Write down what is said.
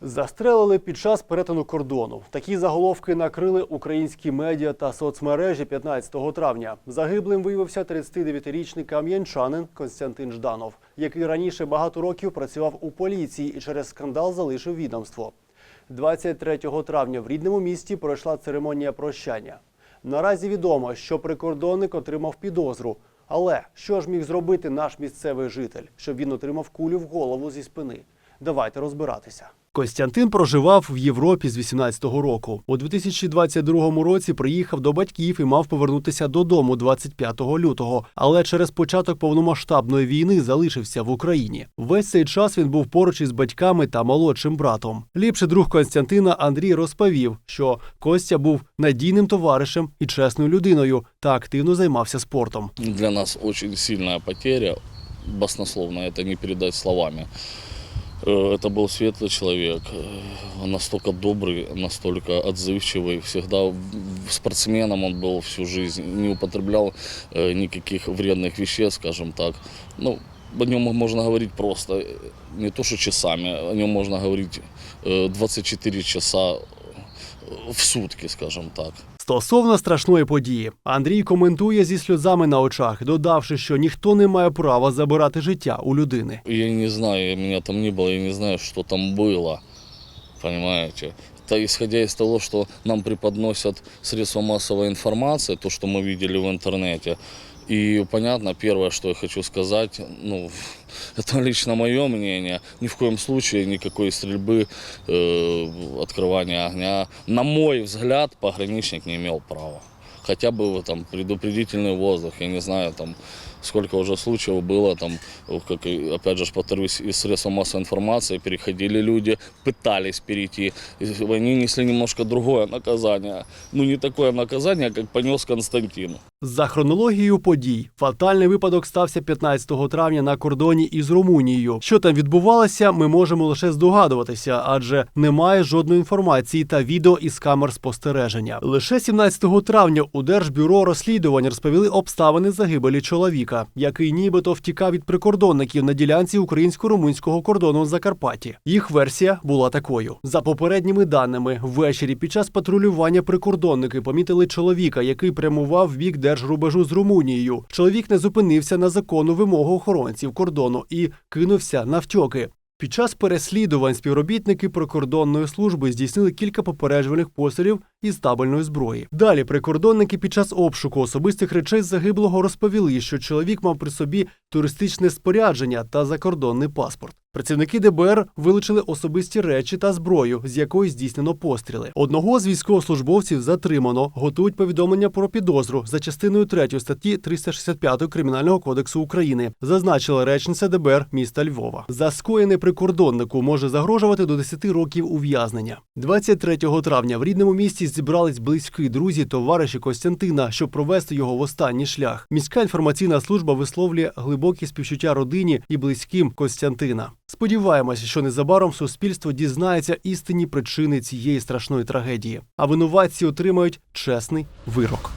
Застрелили під час перетину кордону. Такі заголовки накрили українські медіа та соцмережі 15 травня. Загиблим виявився 39-річний кам'янчанин Константин Жданов, який раніше багато років працював у поліції і через скандал залишив відомство. 23 травня в рідному місті пройшла церемонія прощання. Наразі відомо, що прикордонник отримав підозру. Але що ж міг зробити наш місцевий житель, щоб він отримав кулю в голову зі спини? Давайте розбиратися. Костянтин проживав в Європі з 18-го року. У 2022 році приїхав до батьків і мав повернутися додому 25 лютого. Але через початок повномасштабної війни залишився в Україні. Весь цей час він був поруч із батьками та молодшим братом. Ліпший друг Константина Андрій розповів, що Костя був надійним товаришем і чесною людиною та активно займався спортом. Для нас очень сильная потеря, баснословно, это не передать словами. Э, Это был светлый человек, э, настолько добрый, настолько отзывчивый, всегда в- спортсменом он был всю жизнь, не употреблял э, никаких вредных веществ, скажем так. Ну, о нем можно говорить просто, э, не то что часами, о нем можно говорить э, 24 часа э, в сутки, скажем так. Стосовно страшної події, Андрій коментує зі сльозами на очах, додавши, що ніхто не має права забирати життя у людини. Я не знаю, меня там не было, я не знаю, что там было. Понимаете? Это исходя из того, что нам преподносят средства массовой информации, то, что мы видели в интернете. И понятно, первое, что я хочу сказать, ну, это лично мое мнение, ни в коем случае никакой стрельбы, э, открывания огня, на мой взгляд, пограничник не имел права. Хотя бы там предупредительный воздух, я не знаю, там сколько уже случаев было, там, как, опять же, повторюсь, из средств массовой информации переходили люди, пытались перейти. Они несли немножко другое наказание. Ну, не такое наказание, как понес Константин. За хронологією подій, фатальний випадок стався 15 травня на кордоні із Румунією. Що там відбувалося, ми можемо лише здогадуватися, адже немає жодної інформації та відео із камер спостереження. Лише 17 травня у Держбюро розслідувань розповіли обставини загибелі чоловіка, який нібито втікав від прикордонників на ділянці українсько-румунського кордону в Закарпатті. Їх версія була такою: за попередніми даними, ввечері під час патрулювання прикордонники помітили чоловіка, який прямував в бік держрубежу з Румунією. Чоловік не зупинився на законну вимогу охоронців кордону і кинувся навтьоки. Під час переслідувань співробітники прикордонної служби здійснили кілька попереджувальних пострілів із табельної зброї. Далі прикордонники під час обшуку особистих речей загиблого розповіли, що чоловік мав при собі туристичне спорядження та закордонний паспорт. Працівники ДБР вилучили особисті речі та зброю, з якої здійснено постріли. Одного з військовослужбовців затримано, готують повідомлення про підозру за частиною 3 статті 365 Кримінального кодексу України, зазначила речниця ДБР міста Львова. За скоєне прикордоннику може загрожувати до 10 років ув'язнення. 23 травня в рідному місті зібрались близькі друзі, товариші Костянтина, щоб провести його в останній шлях. Міська інформаційна служба висловлює глибокі співчуття родині і близьким Костянтина. Сподіваємося, що незабаром суспільство дізнається істинні причини цієї страшної трагедії, а винуватці отримають чесний вирок.